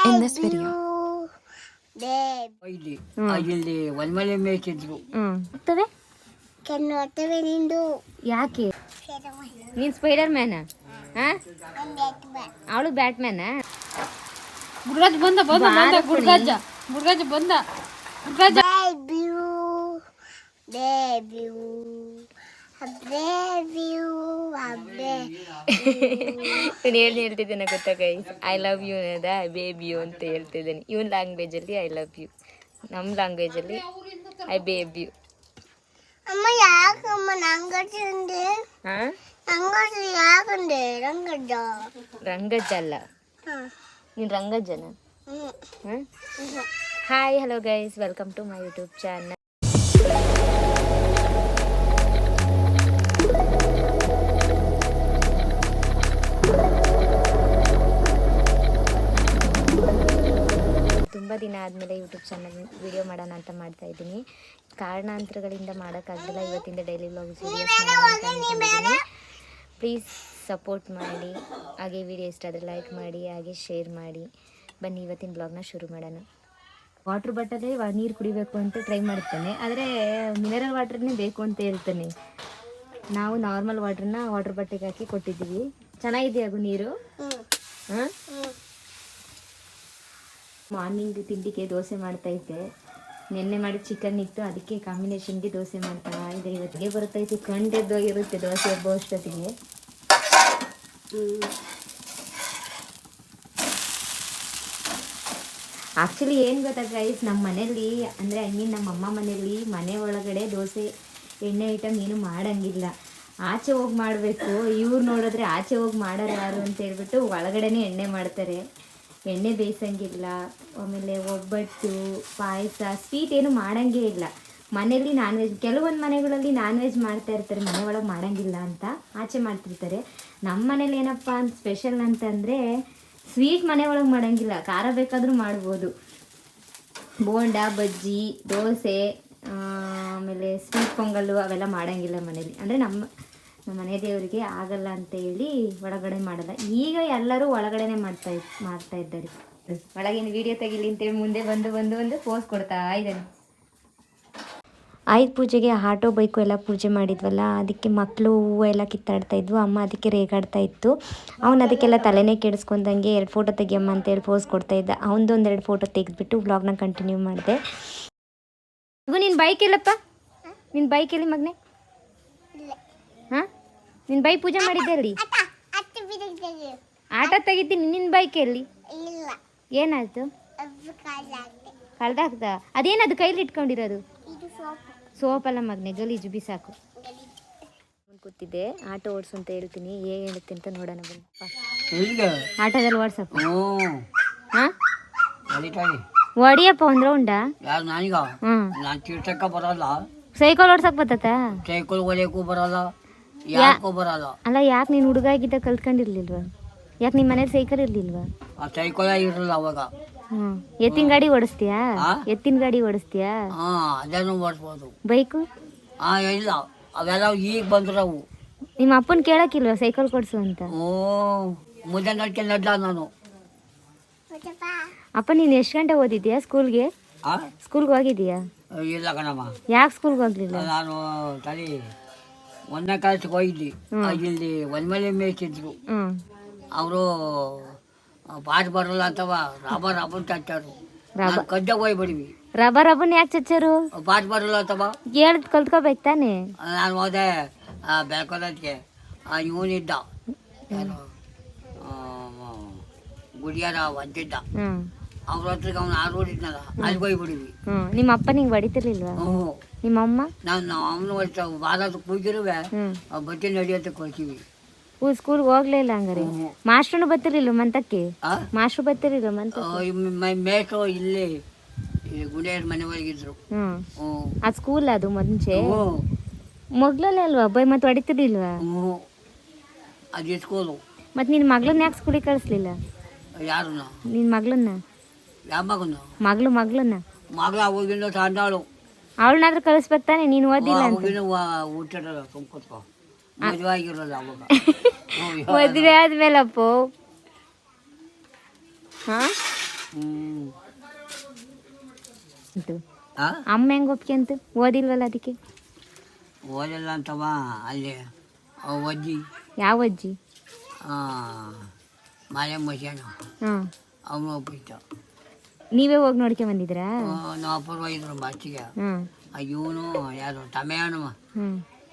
In this video. ಇಲ್ಲಿ. ಇಲ್ಲಿ ಒಲ್ಮಲೆ ಮೇಯ್ತಿದ್ರು ಹ್ಮ್. ಹೋಗ್ತವೆ ಕೆನ್ನೋತವೆ ನಿಂದು? ಯಾಕೆ? ನೀನ್ ಸ್ಪೈಡರ್ ಮ್ಯಾನ ಅವಳು ಬ್ಯಾಟ್ ಮ್ಯಾನ ಗುರುರಾಜ್ ಬಂದ ಬಂದ ಬಂದ. ಗುರುರಾಜ ಗುಡ್ರಾಜ ಬಂದ ಗುಡ್ರಾಜ ನಾನು ಏನು ಹೇಳ್ತಿದ್ದೇನೆ ಗೊತ್ತಾ ಕೈ ಐ ಲವ್ ಯು ಅನ್ನೋದ ಬೇಬಿ ಯು ಅಂತ ಹೇಳ್ತಿದ್ದೇನೆ. ಇವನ್ ಲ್ಯಾಂಗ್ವೇಜಲ್ಲಿ ಐ ಲವ್ ಯು ನಮ್ಮ ಲ್ಯಾಂಗ್ವೇಜಲ್ಲಿ ಐ ಬೇಬ್ ಯು ಅಮ್ಮ ಯಾಕಮ್ಮ ಹಾಂ? ನಂಗಡ್ಸ ಯಾಕಂದೆ ರಂಗಡ್ಡ ರಂಗಜ್ಜ. ಅಲ್ಲ. ನೀನು ರಂಗಜ್ಜನ? Hi hello guys welcome to my YouTube channel ದಿನ ಆದಮೇಲೆ ಯೂಟ್ಯೂಬ್ ಚಾನಲ್ ವಿಡಿಯೋ ಮಾಡೋಣ ಅಂತ ಮಾಡ್ತಾ ಇದ್ದೀನಿ. ಕಾರಣಾಂತರಗಳಿಂದ ಮಾಡೋಕ್ಕಾಗಲಿಲ್ಲ ಇವತ್ತಿಂದ ಡೈಲಿ ವ್ಲಾಗ್ ವೀಡಿಯೋಸ್ ಮಾಡೋಣ ಅಂತ ಅಂದ್ಕೊಂಡಿದ್ದೀನಿ. ಪ್ಲೀಸ್ ಸಪೋರ್ಟ್ ಮಾಡಿ. ಹಾಗೆ ವಿಡಿಯೋ ಇಷ್ಟ ಆದರೆ ಲೈಕ್ ಮಾಡಿ ಹಾಗೆ ಶೇರ್ ಮಾಡಿ. ಬನ್ನಿ ಇವತ್ತಿನ ಬ್ಲಾಗ್ನ ಶುರು ಮಾಡೋಣ. ವಾಟ್ರ್ ಬಾಟಲೇ ನೀರು ಕುಡಿಬೇಕು ಅಂತ ಟ್ರೈ ಮಾಡ್ತೇನೆ. ಆದರೆ ಮಿನರಲ್ ವಾಟ್ರನ್ನೇ ಬೇಕು ಅಂತ ಹೇಳ್ತಾನೆ. ನಾವು ನಾರ್ಮಲ್ ವಾಟ್ರನ್ನ ವಾಟರ್ ಬಾಟಲಿಗೆ ಹಾಕಿ ಕೊಟ್ಟಿದ್ದೀವಿ. ಚೆನ್ನಾಗಿದೆಯಾಗು ನೀರು? ಹಾಂ? ಮಾರ್ನಿಂಗ್ ತಿಂಡಿಗೆ ದೋಸೆ ಮಾಡ್ತಾ ಇದ್ದೆ. ನಿನ್ನೆ ಮಾಡಿ ಚಿಕನ್ ಇತ್ತು, ಅದಕ್ಕೆ ಕಾಂಬಿನೇಷನ್ಗೆ ದೋಸೆ ಮಾಡ್ತಾ ಇದೆ ಇವತ್ತಿಗೆ ಬರ್ತೈತಿ ಕಂಡೆದ್ದೋಗಿರುತ್ತೆ ದೋಸೆ ಹಬ್ಬ ಅಷ್ಟೊತ್ತಿಗೆ ಆ್ಯಕ್ಚುಲಿ ಏನು ಗೊತ್ತಾ ಗೈಸ್ ನಮ್ಮ ಮನೇಲಿ ಅಂದರೆ ಐ ಮೀನ್ ನಮ್ಮ ಅಮ್ಮ ಮನೇಲಿ ಮನೆ ಒಳಗಡೆ ದೋಸೆ, ಎಣ್ಣೆ ಐಟಮ್ ಏನು ಮಾಡಂಗಿಲ್ಲ. ಆಚೆ ಹೋಗಿ ಮಾಡಬೇಕು, ಇವ್ರು ನೋಡಿದ್ರೆ ಆಚೆ ಹೋಗಿ ಮಾಡೋರು ಯಾರು ಅಂತ ಹೇಳ್ಬಿಟ್ಟು ಒಳಗಡೆನೇ ಎಣ್ಣೆ ಮಾಡ್ತಾರೆ. ಎಣ್ಣೆ ಬೇಯಿಸಂಗಿಲ್ಲ, ಆಮೇಲೆ ಒಬ್ಬಟ್ಟು, ಪಾಯಸ ಸ್ವೀಟ್ ಏನು ಮಾಡಂಗೇ ಇಲ್ಲ. ಮನೆಯಲ್ಲಿ ನಾನ್ ವೆಜ್ ಕೆಲವೊಂದು ಮನೆಗಳಲ್ಲಿ ನಾನ್ ವೆಜ್ ಮಾಡ್ತಾ ಇರ್ತಾರೆ, ಮನೆ ಒಳಗೆ ಮಾಡಂಗಿಲ್ಲ ಅಂತ ಆಚೆ ಮಾಡ್ತಿರ್ತಾರೆ. ನಮ್ಮ ಮನೇಲಿ ಏನಪ್ಪ ಅಂತ ಸ್ಪೆಷಲ್ ಅಂತಂದರೆ ಸ್ವೀಟ್ ಮನೆ ಒಳಗೆ ಮಾಡಂಗಿಲ್ಲ, ಖಾರ ಬೇಕಾದರೂ ಮಾಡ್ಬೋದು. ಬೋಂಡ, ಬಜ್ಜಿ, ದೋಸೆ ಆಮೇಲೆ ಸ್ವೀಟ್ ಪೊಂಗಲ್ಲು ಅವೆಲ್ಲ ಮಾಡಂಗಿಲ್ಲ ಮನೇಲಿ. ಅಂದರೆ ನಮ್ಮ ನಮ್ಮ ಮನೆ ದೇವರಿಗೆ ಆಗಲ್ಲ ಅಂತ ಹೇಳಿ ಒಳಗಡೆ ಮಾಡಲ್ಲ. ಈಗ ಎಲ್ಲರೂ ಒಳಗಡೆನೆ ಮಾಡ್ತಾ ಮಾಡ್ತಾ ಇದ್ದಾರೆ. ಒಳಗಿನ ವಿಡಿಯೋ ತೆಗಿಲಿ ಅಂತೇಳಿ ಮುಂದೆ ಬಂದು ಬಂದು ಬಂದು ಪೋಸ್ ಕೊಡ್ತಾ ಇದ್ದಾನೆ. ಆಯುಧ ಪೂಜೆಗೆ ಆಟೋ, ಬೈಕು ಎಲ್ಲ ಪೂಜೆ ಮಾಡಿದ್ವಲ್ಲ, ಅದಕ್ಕೆ ಮಕ್ಕಳು ಹೂವು ಎಲ್ಲ ಕಿತ್ತಾಡ್ತಾ ಇದ್ವು, ಅಮ್ಮ ಅದಕ್ಕೆ ರೇಗಾಡ್ತಾ ಇತ್ತು. ಅವನು ಅದಕ್ಕೆಲ್ಲ ತಲೆನೇ ಕೆಡಿಸ್ಕೊಂಡಂಗೆ ಎರಡು ಫೋಟೋ ತೆಗಿಯಮ್ಮ ಅಂತೇಳಿ ಪೋಸ್ ಕೊಡ್ತಾ ಇದ್ದ. ಒಂದೆರಡು ಫೋಟೋ ತೆಗೆದ್ಬಿಟ್ಟು ವ್ಲಾಗ್ನ ಕಂಟಿನ್ಯೂ ಮಾಡಿದೆ. ನಿನ್ನ ಬೈಕ್ ಎಲ್ಲಪ್ಪ? ನಿನ್ನ ಬೈಕ್ ಎಲ್ಲಿ ಮಗನೆ? ನಿನ್ನ ಬೈಕ್ ಪೂಜೆ ಮಾಡಿದ್ದೆ ಅಲ್ಲಿ ಆಟ ತೆಗಿತೀನಿ ನಿನ್ನ ಬೈಕ್ ಎಲ್ಲಿ ಇಲ್ಲ. ಏನಾಯ್ತು? ಕಳ್ದಾಗ್ದ ಅದೇನದು ಕೈಲಿ ಇಟ್ಕೊಂಡಿರೋದು? ಇದು ಸೋಪ್. ಸೋಪ್ ಅಲ್ಲ ಮಗನೆ ಗಲೀಜು ಬಿಸಾಕು. ಕೂತಿದ್ದೆ ಆಟೋ ಓಡಿಸು ಅಂತ ಹೇಳ್ತೀನಿ ಹೇಗೆ ಹೇಳುತ್ತೆ ಅಂತ ನೋಡೋಣ ಬನ್ನಿ. ಆಟೋದಲ್ಲಿ ವಾಟ್ಸಪ್ ಹ್ಞೂ. ಹಾಂ? ಕಲಿತಾಳಿ ಹೊಡಿಯಪ್ಪ ಒಂದು ರೌಂಡ ನಾನು ಬರಲ್ಲ. ಸೈಕಲ್ ಓಡ್ಸಕ್ ಬರ್ತತ? ಸೈಕಲ್ ಹೊಲಿಯಕ್ಕೂ ಬರಲ್ಲ. ಯಾಕೂ ಬರಲ್ಲ. ಅಲ್ಲ ಯಾಕೆ ನೀನು ಹುಡುಗ ಆಗಿದ್ದ ಕಲ್ತ್ಕೊಂಡಿರ್ಲಿಲ್ವಾ? ಯಾಕೆ ನಿಮ್ಮ ಮನೇಲಿ ಸೈಕಲ್ ಇರ್ಲಿಲ್ವಾ ಆ ಸೈಕಲ್ ಇರಲ್ಲ ಅವಾಗ. ಹ್ಮ್. ಎತ್ತಿನ ಗಾಡಿ ಓಡಿಸ್ತೀಯಾ? ಎತ್ತಿನ ಗಾಡಿ ಓಡಿಸ್ತೀಯಾ? ಹಾಂ ಅದನ್ನು ಓಡಿಸ್ಬೋದು. ಬೈಕು? ಹಾ ಇಲ್ಲ. ಅವೆಲ್ಲ ಈಗ ಬಂದ್ರವು. ನಿಮ್ಮ ಅಪ್ಪನ ಕೇಳಕ್ಕಿಲ್ವಾ ಸೈಕಲ್ ಕೊಡ್ಸು ಅಂತ? ಓ ಮುಂದೆ ನಡ್ಕೆ ನಡ್ಲ ನಾನು. ಅಪ್ಪ ನೀನು ಎಷ್ಟು ಗಂಟೆ ಓದಿದ್ಯಾ ಸ್ಕೂಲ್ಗೆ? ಆ? ಸ್ಕೂಲ್ಗೆ ಹೋಗಿದ್ಯಾ? ಇಲ್ಲ ಕಣಮ್ಮ. ಯಾಕೆ ಸ್ಕೂಲ್ಗೆ ಹೋಗ್ಲಿಲ್ಲ? ನಾನು ತಲೆ ಒಂದನೇ ಕ್ಲಾಸ್ ಹೋಗಿದ್ವಿ. ಇಲ್ಲಿ ಒನ್ಮಲೆ ಮೇಯ್ತಿದ್ರು ಇದ್ರು. ಅವರು ಬಾಟ್ ಬರಲ್ಲ ಅಂತವ ರಾಬ ರಾಬನ್ ಚಚ್ಚಾರು. ರಾಬ ಹೋಗಿ ಕದ್ದ ಹೋಗ್ಬಿಡ್ವಿ. ರಬ್ಬರ್ ರಬ್ಬನ್ ಯಾಕೆ ಚಚ್ಚಾರು? ಬಾಟ್ ಬರಲ್ಲ ಅಂತವ. ಹೇಳ್ ಕಲ್ತ್ಕೋಬೇಕು ತಾನೆ? ನಾನು ಹೋದೆ ಬೆಳ್ಕೊಳಕ್ಕೆ ಇವನಿದ್ದ. ಯಾರು? ಆ, ಗುಡಿಯಾರ ಒಂದಿದ್ದ ಅವ್ರ ಹತ್ರಕ್ಕೆ ಅವ್ನು ಆರು ಹೊಡಿದ್ನಲ್ಲ ಅಲ್ಲಿ ಹೋಗಿ ಬಿಡಿವಿ ನಿಮ್ಮ ಅಪ್ಪ ನಿಂಗೆ ಹೊಡಿತಿರ್ಲಿಲ್ವಾ ಹ್ಞೂ ನಿಮ್ಮ ಅಮ್ಮ ನಾನು ಅವನು ಹೊಡಿತ ವಾರದ ಕೂಗಿರುವೆ ಹ್ಞೂ ಬಟ್ಟೆ ನಡೆಯೋದಕ್ಕೆ ಕೊಡ್ತೀವಿ. ಓ ಸ್ಕೂಲ್ಗೆ ಹೋಗ್ಲೇ ಇಲ್ಲ ಹಂಗಾರೆ? ಮಾಸ್ಟ್ರನು ಬರ್ತಿರ್ಲಿಲ್ಲ ಮಂತಕ್ಕೆ? ಆ? ಮಾಸ್ಟ್ರು ಬರ್ತಿರ್ಲಿಲ್ಲ ಮಂತ ಮೇಟು ಇಲ್ಲಿ ಗುಡಿಯಾರ ಮನೆ ಒಳಗಿದ್ರು ಹ್ಞೂ ಹ್ಞೂ ಅದು ಸ್ಕೂಲ್ ಅದು ಮುಂಚೆ? ಹ್ಞೂ ಅಲ್ವಾ? ಬೈ ಮತ್ತೆ ಹೊಡಿತಿರ್ಲಿಲ್ವಾ? ಹ್ಞೂ ಅದು ಸ್ಕೂಲು ಮತ್ತೆ ನಿನ್ನ ಮಗಳನ್ನ ಯಾಕೆ ಸ್ಕೂಲಿಗೆ ಕಳಿಸ್ಲಿಲ್ಲ? ಯಾರು ನಿನ್ನ ಮಗಳನ್ನ? ಯಾವ ಮಗನ ಮಗಳು ಮಗಳನ್ನ? ಮಗಳ ತಂದಾಳು ಅವಳನ್ನಾದ್ರೂ ಕಳಿಸ್ಬೇಕು ತಾನೆ ನೀನು ಓದಿಲ್ಲ ಅಂತ. ಊಟದ ತುಂಬ್ಕೊತ್ಕೊ ಮದುವೆ ಅವಾಗ. ಆದ್ಮೇಲಪ್ಪು. ಅಮ್ಮ ಹೆಂಗೆ ಒಪ್ಕೊಂತು ಓದಿಲ್ವಲ್ಲ ಅದಕ್ಕೆ? ಓದಿಲ್ಲ ಅಂತವ ಅಲ್ಲಿ ಅಜ್ಜಿ. ಯಾವ ಅಜ್ಜಿ? ಆ, ಮನೆ ಹಾಂ. ಅವನು ಒಪ್ಪಿತ್ತು ನೀವೇ ಹೋಗಿ ನೋಡ್ಕೊಂಡ್ ಬಂದಿದ್ರಾ ನಾವು ಇದ್ರು ಬಾಚಿಗೆ ಹಾಂ ಇವನು ಯಾರು ತಮೆಯಣ್ಣ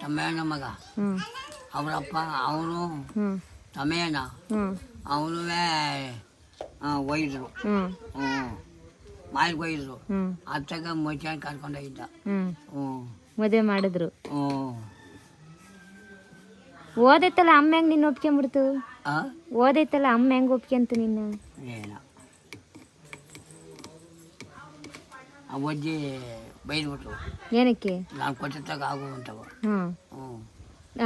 ತಮೆಯಣ್ಣ ಮಗ. ಹ್ಞೂ ಅವರಪ್ಪ ಅವನು ಹ್ಞೂ ತಮೆಯಣ್ಣ ಹ್ಞೂ ಅವನು ಒಯ್ದರು. ಹ್ಞೂ ಹ್ಞೂ ಮಾಲಿಗೆ ಒಯ್ದರು. ಹ್ಞೂ ಅತ್ತಾಗ ಮಧ್ಯಾಹ್ನ ಕರ್ಕೊಂಡೋಗಿದ್ದ ಹ್ಞೂ ಹ್ಞೂ ಮದುವೆ ಮಾಡಿದ್ರು. ಹ್ಞೂ ಓದೈತಲ್ಲ ಅಮ್ಮ ಹೆಂಗ್ ನಿನ್ನ ಒಪ್ಕೊಂಬಿಡ್ತು? ಆ? ಓದೈತಲ್ಲ ಅಮ್ಮ ಹೆಂಗ್ ಒಪ್ಕೊಂತು ನಿನ್ನ? ಏನ? ಆ ಅಜ್ಜಿ ಬೈದ್ಬಿಟ್ರು. ಏನಕ್ಕೆ? ನಾನು ಕೊಟ್ಟಿದ್ದಾಗ ಆಗುವಂತವ. ಹಾಂ ಹ್ಞೂ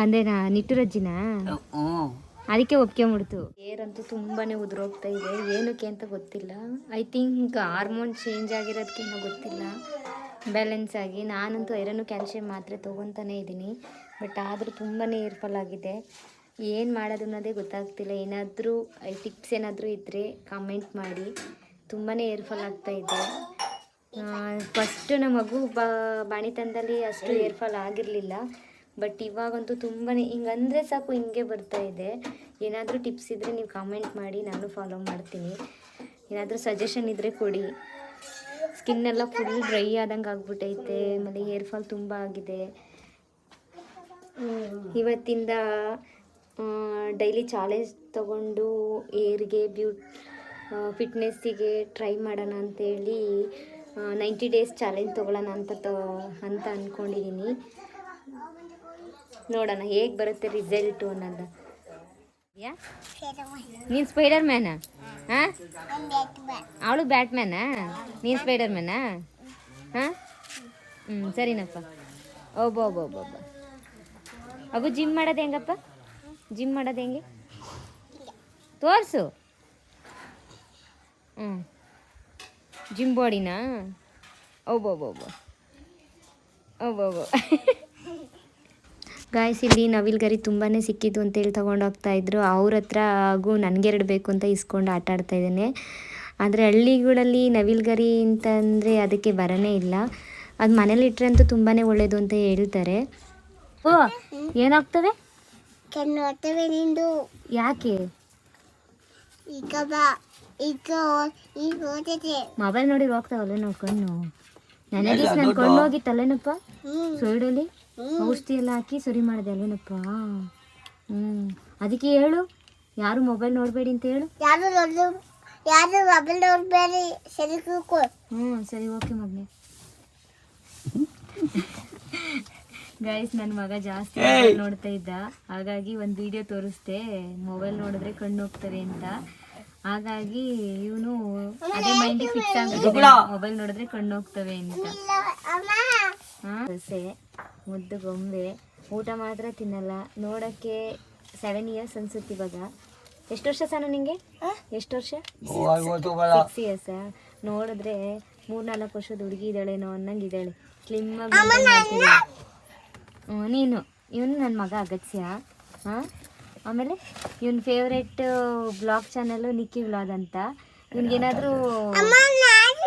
ಅಂದ್ರೆ ನಾ ನಿಟ್ಟುರಜ್ಜಿನ ಹ್ಞೂ ಅದಕ್ಕೆ ಒಪ್ಕೊಂಬಿಡ್ತು ಏರಂತೂ ತುಂಬಾನೇ ಉದುರೋಗ್ತಾ ಇದೆ. ಏನಕ್ಕೆ ಅಂತ ಗೊತ್ತಿಲ್ಲ. ಐ ಥಿಂಕ್ ಹಾರ್ಮೋನ್ ಚೇಂಜ್ ಆಗಿರೋದಕ್ಕೇನೋ ಗೊತ್ತಿಲ್ಲ. ಬ್ಯಾಲೆನ್ಸ್ ಆಗಿ. ನಾನಂತೂ ಐರನ್ ಕ್ಯಾಲ್ಶಿಯಂ ಮಾತ್ರೆ ತೊಗೊತಾನೆ ಇದ್ದೀನಿ. ಬಟ್ ಆದರೂ ತುಂಬಾ ಏರ್ಫಾಲ್ ಆಗಿದೆ. ಏನು ಮಾಡೋದು ಅನ್ನೋದೇ ಗೊತ್ತಾಗ್ತಿಲ್ಲ. ಏನಾದರೂ ಟಿಪ್ಸ್ ಏನಾದರೂ ಇದ್ದರೆ ಕಮೆಂಟ್ ಮಾಡಿ. ತುಂಬಾ ಏರ್ಫಾಲ್ ಆಗ್ತಾ ಇದೆ. ಫಸ್ಟ್ ನಮ್ಮ ಮಗು ಬಾಣಿತನದಲ್ಲಿ ಅಷ್ಟು ಏರ್ಫಾಲ್ ಆಗಿರಲಿಲ್ಲ. ಬಟ್ ಇವಾಗಂತೂ ತುಂಬಾ ಹಿಂಗಂದರೆ ಸಾಕು ಹಿಂಗೆ ಬರ್ತಾ ಇದೆ. ಏನಾದರೂ ಟಿಪ್ಸ್ ಇದ್ದರೆ ನೀವು ಕಾಮೆಂಟ್ ಮಾಡಿ, ನಾನು ಫಾಲೋ ಮಾಡ್ತೀನಿ. ಏನಾದರೂ ಸಜೆಷನ್ ಇದ್ದರೆ ಕೊಡಿ. ಸ್ಕಿನ್ ಎಲ್ಲ ಫುಲ್ ಡ್ರೈ ಆದಂಗೆ ಆಗ್ಬಿಟ್ಟೈತೆ ಆಮೇಲೆ ಹೇರ್ ಫಾಲ್ ತುಂಬ ಆಗಿದೆ. ಇವತ್ತಿಂದ ಡೈಲಿ ಚಾಲೆಂಜ್ ತಗೊಂಡು ಏರ್ಗೆ ಬ್ಯೂಟ್ ಫಿಟ್ನೆಸ್ಸಿಗೆ ಟ್ರೈ ಮಾಡೋಣ ಅಂತೇಳಿ ನೈಂಟಿ ಡೇಸ್ ಚಾಲೆಂಜ್ ತೊಗೊಳ್ಳೋಣ ಅಂತ ತೋ, ಅಂತ ಅಂದ್ಕೊಂಡಿದ್ದೀನಿ ನೋಡೋಣ ಹೇಗೆ ಬರುತ್ತೆ ರಿಸಲ್ಟು ಅನ್ನೋದು. ಯಾ? ನೀನು ಸ್ಪೈಡರ್ ಮ್ಯಾನ ಹಾಂ? ಅವಳು ಬ್ಯಾಟ್ ಮ್ಯಾನಾ ನೀನು ಸ್ಪೈಡರ್ ಮ್ಯಾನಾ ಹಾಂ? ಹ್ಞೂ ಸರಿನಪ್ಪ. ಒಬ್ಬ ಒಬ್ಬ ಒಬ್ಬ ಒಬ್ಬ. ಅಗು, ಜಿಮ್ ಮಾಡೋದು ಹೆಂಗಪ್ಪ? ಜಿಮ್ ಮಾಡೋದು ಹೆಂಗೆ? ತೋರಿಸು. ಹ್ಞೂ ಜಿಮ್ ಬಾಡಿನಾ ಓಬೋಬೋಬೋ ಒಬ್ಬ ಗಾಯಸ್ ಇಲ್ಲಿ ನವಿಲ್ಗರಿ ತುಂಬಾ ಸಿಕ್ಕಿದ್ದು ಅಂತೇಳಿ ತೊಗೊಂಡೋಗ್ತಾ ಇದ್ರು. ಅವ್ರ ಹತ್ರ ಹಾಗೂ ನನಗೆರಡು ಬೇಕು ಅಂತ ಇಸ್ಕೊಂಡು ಆಟ ಆಡ್ತಾ ಇದ್ದೇನೆ. ಆದರೆ ಹಳ್ಳಿಗಳಲ್ಲಿ ನವಿಲ್ಗರಿ ಅಂತಂದರೆ ಅದಕ್ಕೆ ಬರನೇ ಇಲ್ಲ. ಅದು ಮನೇಲಿ ಇಟ್ಟರೆ ಅಂತೂ ತುಂಬಾ ಒಳ್ಳೆಯದು ಅಂತ ಹೇಳ್ತಾರೆ. ಓ ಏನಾಗ್ತವೆ ಯಾಕೆ? ಈಗ ಯಾಕೆ ಮೊಬೈಲ್ ನೋಡಿ ಹೋಗ್ತಾವಲ್ಲ ನಾವು ಕಣ್ಣು? ನೆನೆ ದಿವಸ ನನ್ನ ಕಣ್ಣು ಹೋಗಿತ್ತಲ್ಲೇನಪ್ಪ ತಲೆನಪ್ಪ ಸೈಡಲ್ಲಿ ಔಷಧಿ ಎಲ್ಲ ಹಾಕಿ ಸರಿ ಮಾಡಿದೆ ಅಲ್ಲೇನಪ್ಪ ಹ್ಞೂ ಅದಕ್ಕೆ ಹೇಳು ಯಾರು ಮೊಬೈಲ್ ನೋಡಬೇಡಿ ಅಂತ ಹೇಳು. ಯಾರು ಯಾರು ಮೊಬೈಲ್ ನೋಡ್ಬೇಡಿ? ಸರಿ ಹ್ಞೂ ಸರಿ ಓಕೆ ಮಗನೇ. ಗೈಸ್ ನನ್ನ ಮಗ ಜಾಸ್ತಿ ಮೊಬೈಲ್ ನೋಡ್ತಾ ಇದ್ದ. ಹಾಗಾಗಿ ಒಂದು ವಿಡಿಯೋ ತೋರಿಸ್ದೆ. ಮೊಬೈಲ್ ನೋಡಿದ್ರೆ ಕಣ್ಣು ಹೋಗ್ತಾರೆ ಅಂತ. ಹಾಗಾಗಿ ಇವನು ಅದೇ ಮೈಂಡ್ ಫಿಕ್ಸ್ ಆಗ್ಬಿಟ್ಟಿದೆ ಮೊಬೈಲ್ ನೋಡಿದ್ರೆ ಕಣ್ಣು ಹೋಗ್ತವೆ ಅಂತ. ಸೊಸೆ ಮುದ್ದು ಗೊಂಬೆ. ಊಟ ಮಾತ್ರ ತಿನ್ನಲ್ಲ. ನೋಡಕ್ಕೆ ಸೆವೆನ್ ಇಯರ್ಸ್ ಅನ್ಸುತ್ತೆ ಇವಾಗ. ಎಷ್ಟು ವರ್ಷ ಸಾನು ನಿಂಗೆ? ಎಷ್ಟು ವರ್ಷ? ಸಿಕ್ಸ್ ಇಯರ್ಸ್ ನೋಡಿದ್ರೆ ಮೂರ್ನಾಲ್ಕು ವರ್ಷದ ಹುಡುಗಿ ಇದ್ದಾಳೇನೋ ಅನ್ನಂಗೆ ಇದ್ದಾಳೆ. ಸ್ಲಿಮ್ ನೀನು. ಇವನು ನನ್ನ ಮಗ ಅಗತ್ಯ. ಹಾಂ? ಆಮೇಲೆ ಇವನ್ favourite blog channel Nikki vlog ಅಂತ. ಇವನ್ಗೆ ಅಮ್ಮ ನಾನು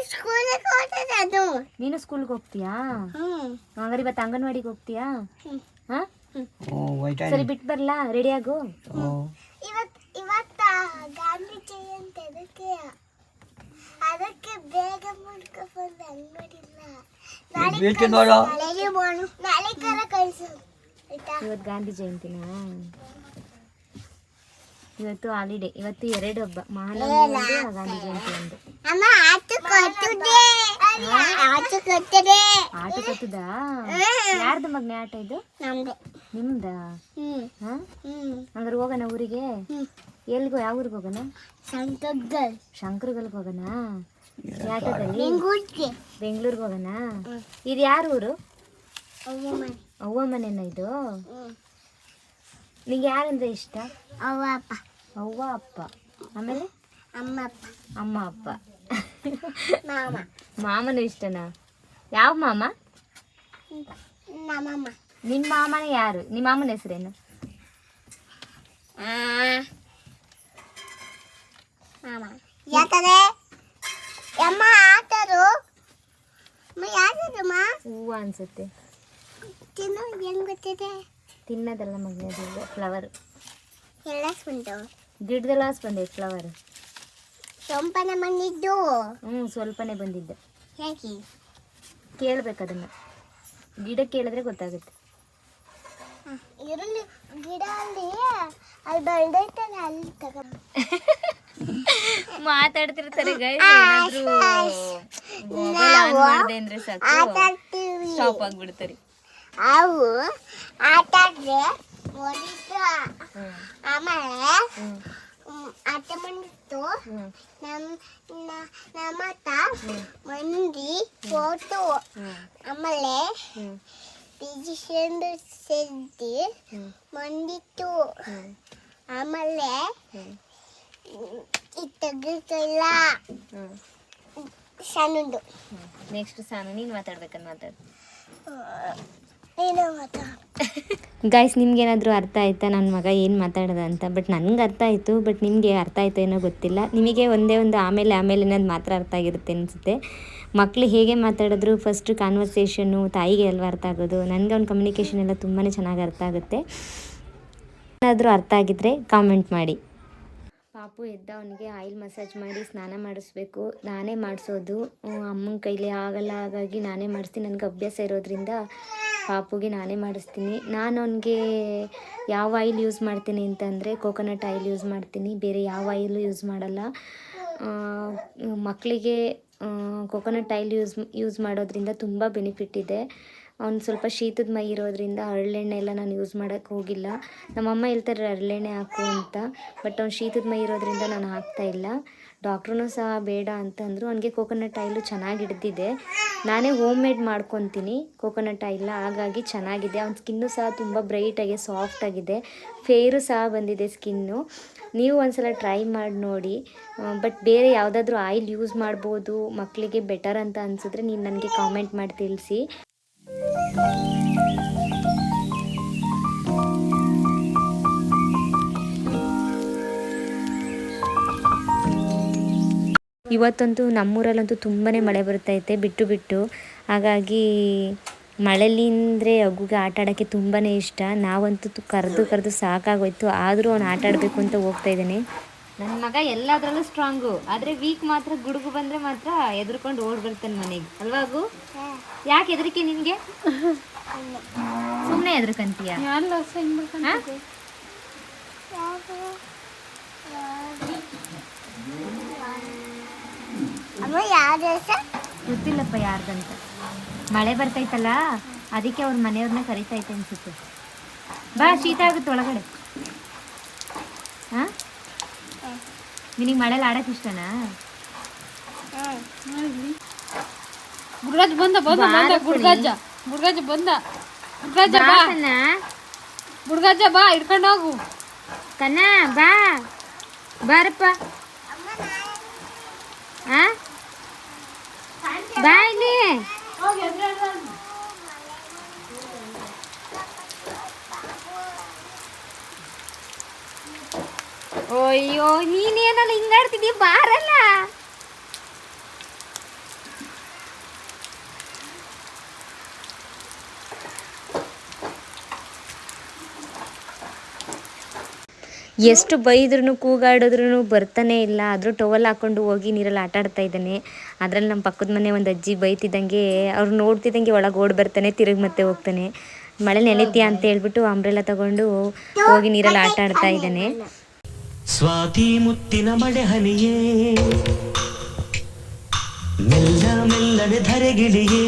ಸ್ಕೂಲಿಗೆ ಹೋಗ್ತೀಯಾ? ಹ್ಮ್. ಹಂಗಾರೆ ಇವತ್ತು ಅಂಗನವಾಡಿಗೆ ಹೋಗ್ತೀಯಾ. ಹಾಂ? ಸರಿ ಬಿಟ್ಟು ಬರ್ಲಾ? ರೆಡಿ ಆಗು? ಹ್ಞೂ ಇವತ್ ಇವತ್ತ ಗಾಂಧಿ ಜಯಂತಿ ಅದಕ್ಕೆ ಬೇಗ ಮುಡ್ಕೊಂಡು ಅಂಗಡಿಲ್ಲ ನಾಳೆ ನಾಳೆ ಕಳಿಸು. ಇವತ್ತು ಗಾಂಧಿ ಜಯಂತಿನಾ? ಇವತ್ತು ಹಾಲಿಡೇ ಇವತ್ತು ಎರಡು ಹಬ್ಬ. ಮಹಾನವಮಿ ಒಂದು ಗಾಂಧಿ ಆಟ ಕಟ್ಟುದೆ ಯಾರ್ದು ಮಗ್ನೆ ಆಟ ಇದು? ನಮ್ದೆ. ನಿಮ್ದ? ಹ್ಮ್. ಹ್ಮ್. ಹಂಗಾರೆ ಹೋಗೋಣ ಊರಿಗೆ? ಹ್ಮ್. ಎಲ್ಗೋ ಯಾವ ಊರಿಗೆ ಹೋಗೋಣ? ಶಂಕರ್ಗಲ್. ಶಂಕರ್ಗಲ್ಗೆ ಹೋಗೋಣ? ಆಟದಲ್ಲಿ ಬೆಂಗಳೂರಿಗೆ. ಹೋಗೋಣ? ಇದು ಯಾರ ಊರು? ಅವ್ವ ಮನೆ ಮನೆನ ಇದು? ಹ್ಮ್. ನಿಮಗೆ ಯಾರಂದ್ರೆ ಇಷ್ಟ? ಅವ್ವ ಅಪ್ಪ. ಅವ್ವ ಅಪ್ಪ. ಆಮೇಲೆ? ಅಮ್ಮ ಅಪ್ಪ. ಅಮ್ಮ ಅಪ್ಪ. ಮಾಮ. ಮಾಮನ ಇಷ್ಟನಾ? ಯಾವ ಮಾಮ? ನಮ್ಮಮ್ಮ. ನಿಮ್ಮ ಮಾಮನ ಯಾರು? ನಿಮ್ಮ ಮಾಮನ ಹೆಸರೇನು? ಮಾಮ. ಹೂವು ಅನ್ಸುತ್ತೆ. ಹೆಂಗ್ ಗೊತ್ತಿದೆ? ತಿನ್ನೋದಲ್ಲ ಮಗನೇ ಅದು ಫ್ಲವರ್ ಎಲ್ಲ ಉಂಟು. ಗಿಡದಲ್ಲ ಬಂದೈತೆ ಫ್ಲವರ್ ಸ್ವಲ್ಪನೇ ಮಣ್ಣಿದ್ದು. ಹ್ಞೂ ಸ್ವಲ್ಪನೇ ಬಂದಿದ್ದೆ. ಹೇಗೆ? ಕೇಳ್ಬೇಕು ಅದನ್ನು. ಗಿಡ ಕೇಳಿದ್ರೆ ಗೊತ್ತಾಗುತ್ತೆ. ಈರುಳ್ಳಿ ಗಿಡ ಅಲ್ಲಿ ಅಲ್ಲಿ ಬೆಳ್ದೈತಲ್ಲ ಅಲ್ಲಿ ತಗ ಮಾತಾಡ್ತಿರ್ತಾರೆ ಏನಾದ್ರೂ ಮೊಬೈಲ್ ಆನ್ ಮಾಡಿದೆ ಅಂದ್ರೆ ಸಾಕು. ಸ್ಟಾಪ್ ಆಗ್ಬಿಡ್ತಾರೆ. ಅವು ಆಟ ಓದಿತ್ತು ಆಮೇಲೆ ಆಟ ಮಾಡಿತ್ತು ನಮ್ಮ ನಮ್ಮ ಅತ್ತ ಮಂದಿ ಫೋಟೋ. ಆಮೇಲೆ ಪಿಜಿಷನ್ ಸೇರಿ ಮಂದಿತ್ತು ಆಮೇಲೆ ಇದು ತೆಗಿತಿಲ್ಲ ಸಣ್ಣದು ನೆಕ್ಸ್ಟ್ ಸಾನು ನೀನು ಮಾತಾಡ್ಬೇಕನ್ನ ಮಾತಾಡು. ಮಾತಾಡು ಗಾಯ್ಸ್ ನಿಮ್ಗೇನಾದರೂ ಅರ್ಥ ಆಯ್ತಾ? ನನ್ನ ಮಗ ಏನು ಮಾತಾಡ್ದ ಅಂತ? ಬಟ್ ನನಗೆ ಅರ್ಥ ಆಯಿತು. ಬಟ್ ನಿಮಗೆ ಅರ್ಥ ಆಯ್ತು ಏನೋ ಗೊತ್ತಿಲ್ಲ. ನಿಮಗೆ ಒಂದೇ ಒಂದು ಆಮೇಲೆ ಆಮೇಲೆ ಅನ್ನೋದು ಮಾತ್ರ ಅರ್ಥ ಆಗಿರುತ್ತೆ ಅನಿಸುತ್ತೆ. ಮಕ್ಕಳು ಹೇಗೆ ಮಾತಾಡಿದ್ರು? ಫಸ್ಟ್ ಕಾನ್ವರ್ಸೇಷನ್ನು ತಾಯಿಗೆ ಅಲ್ವಾ ಅರ್ಥ ಆಗೋದು? ನನಗೆ ಅವ್ನ ಕಮ್ಯುನಿಕೇಷನ್ ಎಲ್ಲ ತುಂಬಾ ಚೆನ್ನಾಗಿ ಅರ್ಥ ಆಗುತ್ತೆ. ಏನಾದರೂ ಅರ್ಥ ಆಗಿದ್ರೆ ಕಾಮೆಂಟ್ ಮಾಡಿ. ಪಾಪು ಎದ್ದ ಅವನಿಗೆ ಆಯಿಲ್ ಮಸಾಜ್ ಮಾಡಿ ಸ್ನಾನ ಮಾಡಿಸ್ಬೇಕು. ನಾನೇ ಮಾಡಿಸೋದು. ಅಮ್ಮನ ಕೈಲಿ ಆಗಲ್ಲ. ಹಾಗಾಗಿ ನಾನೇ ಮಾಡಿಸ್ತೀನಿ ನನಗೆ ಅಭ್ಯಾಸ ಇರೋದ್ರಿಂದ ಪಾಪುಗೆ ನಾನೇ ಮಾಡಿಸ್ತೀನಿ. ನಾನು ಅವನಿಗೆ ಯಾವ ಆಯಿಲ್ ಯೂಸ್ ಮಾಡ್ತೀನಿ ಅಂತಂದರೆ ಕೋಕೋನಟ್ ಆಯಿಲ್ ಯೂಸ್ ಮಾಡ್ತೀನಿ. ಬೇರೆ ಯಾವ ಆಯಿಲು ಯೂಸ್ ಮಾಡಲ್ಲ. ಮಕ್ಕಳಿಗೆ ಕೋಕೋನಟ್ ಆಯಿಲ್ ಯೂಸ್ ಯೂಸ್ ಮಾಡೋದ್ರಿಂದ ತುಂಬ ಬೆನಿಫಿಟ್ ಇದೆ. ಅವ್ನು ಸ್ವಲ್ಪ ಶೀತದ ಮೈ ಇರೋದ್ರಿಂದ ಹರಳೆಣ್ಣೆ ಎಲ್ಲ ನಾನು ಯೂಸ್ ಮಾಡೋಕ್ಕೆ ಹೋಗಿಲ್ಲ. ನಮ್ಮಮ್ಮ ಹೇಳ್ತಾರೆ ಹರಳೆಣ್ಣೆ ಹಾಕು ಅಂತ ಬಟ್ ಅವ್ನು ಶೀತದ ಮೈ ಇರೋದ್ರಿಂದ ನಾನು ಹಾಕ್ತಾ ಇಲ್ಲ. ಡಾಕ್ಟ್ರೂ ಸಹ ಬೇಡ ಅಂತಂದರು ಅವನಿಗೆ ಕೋಕೋನಟ್ ಆಯಿಲು ಚೆನ್ನಾಗಿ ಹಿಡ್ದಿದೆ. ನಾನೇ ಹೋಮ್ ಮೇಡ್ ಮಾಡ್ಕೊತೀನಿ. ಕೋಕೋನಟ್ ಆಯಿಲ್ನ ಹಾಗಾಗಿ ಚೆನ್ನಾಗಿದೆ. ಅವ್ನ ಸ್ಕಿನ್ನು ಸಹ ತುಂಬ ಬ್ರೈಟಾಗಿ ಸಾಫ್ಟಾಗಿದೆ ಫೇರು ಸಹ ಬಂದಿದೆ ಸ್ಕಿನ್ನು ನೀವು ಒಂದ್ಸಲ ಟ್ರೈ ಮಾಡಿ ನೋಡಿ. ಬಟ್ ಬೇರೆ ಯಾವುದಾದ್ರೂ ಆಯಿಲ್ ಯೂಸ್ ಮಾಡ್ಬೋದು ಮಕ್ಕಳಿಗೆ ಬೆಟರ್ ಅಂತ ಅನಿಸಿದ್ರೆ ನೀನು ನನಗೆ ಕಾಮೆಂಟ್ ಮಾಡಿ ತಿಳಿಸಿ. ಇವತ್ತಂತೂ ನಮ್ಮೂರಲ್ಲಂತೂ ತುಂಬಾ ಮಳೆ ಬರ್ತೈತೆ ಬಿಟ್ಟು ಬಿಟ್ಟು. ಹಾಗಾಗಿ ಮಳೆಲಿ ಅಂದರೆ ಅಗುಗೆ ಆಟ ಆಡೋಕ್ಕೆ ತುಂಬಾ ಇಷ್ಟ. ನಾವಂತೂ ಕರೆದು ಕರೆದು ಸಾಕಾಗೋಯ್ತು. ಆದರೂ ಅವ್ನು ಆಟ ಆಡಬೇಕು ಅಂತ ಹೋಗ್ತಾ ಇದ್ದಾನೆ. ನನ್ನ ಮಗ ಎಲ್ಲದರಲ್ಲೂ ಸ್ಟ್ರಾಂಗು. ಆದರೆ ವೀಕ್ ಮಾತ್ರ ಗುಡುಗು ಬಂದರೆ ಮಾತ್ರ ಎದ್ರುಕೊಂಡು ಓಡ್ ಬರ್ತಾನೆ ಮನೆಗೆ ಅಲ್ವಾಗು ಯಾಕೆ ಹೆದರಿಕೆ ನಿನಗೆ? ಸುಮ್ಮನೆ ಎದ್ರಕಂತೀಯ? ಗೊತ್ತಿಲ್ಲಪ್ಪ ಯಾರ್ದಂತ. ಮಳೆ ಬರ್ತೈತಲ್ಲ ಅದಕ್ಕೆ ಅವ್ರ ಮನೆಯವ್ರನ್ನ ಕರಿತೈತೆ ಅನ್ಸುತ್ತೆ. ಬಾ ಶೀತ ಆಗುತ್ತೆ ಒಳಗಡೆ. ಹಾ? ನಿನಗೆ ಮಳೆಲಿ ಆಡಕ್ಕೆ ಇಷ್ಟನಾ? ಗುರುರಾಜ್ ಬಂದ ಬಂದ ಬಂದ ಗುಡ್ಗಜ್ಜ. ಗುಡ್ಗಜ್ಜ ಬಂದ. ಗುಡ್ಗಜ್ಜ ಬಾ. ಗುಡ್ಗಜ್ಜ ಬಾ ಹಿಡ್ಕೊಂಡು ಹೋಗು. ಕನ್ನ ಬಾ. ಬಾರಪ್ಪ. ಬಾ ಇಲ್ಲಿ. ಅಯ್ಯೋ ನೀನೇನಲ್ಲ ಹಿಂಗಾಡ್ತಿದ್ದಿ ಬಾರಲ್ಲ. ಎಷ್ಟು ಬೈದ್ರೂ ಕೂಗಾಡಿದ್ರು ಬರ್ತಾನೆ ಇಲ್ಲ. ಆದರೂ ಟವಲ್ ಹಾಕೊಂಡು ಹೋಗಿ ನೀರಲ್ಲಿ ಆಟ ಆಡ್ತಾ ಇದ್ದಾನೆ. ಅದ್ರಲ್ಲಿ ನಮ್ಮ ಪಕ್ಕದ ಮನೆ ಒಂದು ಅಜ್ಜಿ ಬೈತಿದ್ದಂಗೆ, ಅವ್ರು ನೋಡ್ತಿದ್ದಂಗೆ ಒಳಗೆ ಓಡ್ ಬರ್ತಾನೆ, ತಿರುಗಿ ಮತ್ತೆ ಹೋಗ್ತಾನೆ. ಮಳೆ ನೆನೆತೀಯ ಅಂತ ಹೇಳ್ಬಿಟ್ಟು ಅಂಬ್ರೆಲ್ಲ ತಗೊಂಡು ಹೋಗಿ ನೀರಲ್ಲಿ ಆಟ ಆಡ್ತಾ ಇದ್ದಾನೆ. ಸ್ವಾತಿ ಮುತ್ತಿನ ಮಳೆ ಹನಿಯೇ ಮೆಲ್ಲ ಮೆಲ್ಲನೆ ಧರೆಗಿಳಿಯೇ.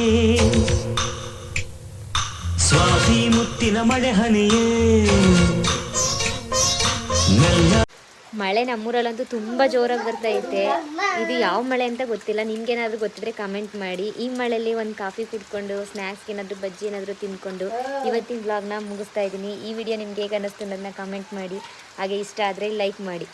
ಸ್ವಾತಿ ಮುತ್ತಿನ ಮಳೆ ಹನಿಯೇ ಮೆಲ್ಲ ಮಳೆ ನಮ್ಮೂರಲ್ಲಂತೂ ತುಂಬ ಜೋರಾಗಿ ಬರ್ತಾ ಇದೆ ಇದು ಯಾವ ಮಳೆ ಅಂತ ಗೊತ್ತಿಲ್ಲ. ನಿಮ್ಗೇನಾದ್ರೂ ಗೊತ್ತಿದ್ರೆ ಕಮೆಂಟ್ ಮಾಡಿ. ಈ ಮಳೆಯಲ್ಲಿ ಒಂದು ಕಾಫಿ ಕುಡ್ಕೊಂಡು ಸ್ನಾಕ್ಸ್ ಏನಾದರೂ ಬಜ್ಜಿ ಏನಾದರೂ ತಿನ್ಕೊಂಡು ಇವತ್ತಿನ ಬ್ಲಾಗ್ನ ಮುಗಿಸ್ತಾ ಇದ್ದೀನಿ ಈ ವಿಡಿಯೋ ನಿಮ್ಗೆ ಹೇಗೆ ಅನ್ನಿಸ್ತು ಅನ್ನೋದನ್ನ ಕಮೆಂಟ್ ಮಾಡಿ. ಹಾಗೆ ಇಷ್ಟ ಆದರೆ ಲೈಕ್ ಮಾಡಿ.